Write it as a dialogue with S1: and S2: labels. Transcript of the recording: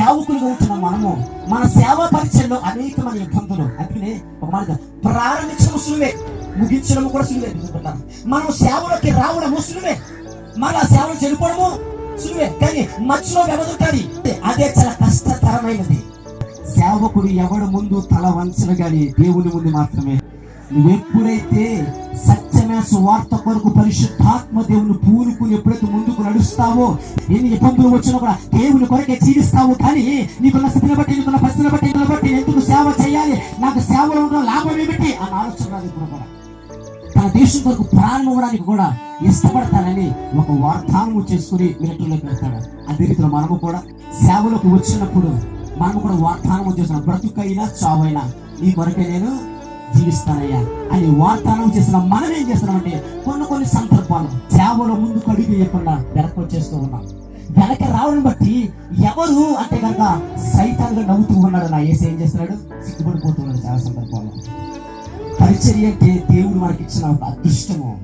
S1: సేవకులుగా ఉంటున్న మనము మన సేవా పరిచయంలో అనేకమైన ఇబ్బందులు అందుకనే ఒక మాట ప్రారంభించడం సులువే ముగించడం కూడా సులువే అనుకుంటున్నాను మనం సేవలోకి రావడము సులువే మన సేవలు చెడిపోవడము సులువే కానీ మధ్యలో వ్యవధుంటాది అదే చాలా కష్టతరమైనది. సేవకుడు ఎవడు ముందు తల వంచను కానీ దేవుని ముందు మాత్రమే. ఎప్పుడైతే సత్యమే సువార్త కొరకు పరిశుద్ధాత్మ దేవుని పూనుకుని ఎప్పుడైతే ముందుకు నడుస్తావో ఎన్ని ఇబ్బందులు వచ్చినా కూడా దేవుని కొరకే జీవిస్తావు కానీ నీకున్న స్థితిని బట్టి నీకున్న పరిస్థితిని బట్టి నీకున్న బట్టి ఎందుకు సేవ చేయాలి? నాకు సేవలో ఉన్న లాభం ఏమిటి? అని ఆలోచన రాదు ఇప్పుడు కూడా. తన దేశం కొరకు ప్రాణం ఇవ్వడానికి కూడా ఇష్టపడతానని ఒక వాగ్దానము చేసుకుని మిలిటరీలోకి వెళ్తాడు. అదే రీతిలో మనము కూడా సేవలోకి వచ్చినప్పుడు మనము కూడా వాగ్దానము చేసిన బ్రతుకైనా చావైనా ఈ కొరకే నేను జీవిస్తానయ్యా. అని వాగ్దానం చేసిన మనం ఏం చేస్తున్నామంటే కొన్ని కొన్ని సందర్భాలు సేవలో ముందుకు అడుగు వేయకుండా వెనక్కి వచ్చేస్తూ ఉన్నాం. వెనక రావడం బట్టి ఎవరు అంటే కనుక సైతాన్గా నవ్వుతూ ఉన్నాడు నా ఏసీ ఏం చేస్తున్నాడు? సిగ్గుపడిపోతున్నాడు చాలా సందర్భాల్లో. పరిచర్య అంటే దేవుడు మనకి ఇచ్చిన ఒక అదృష్టము.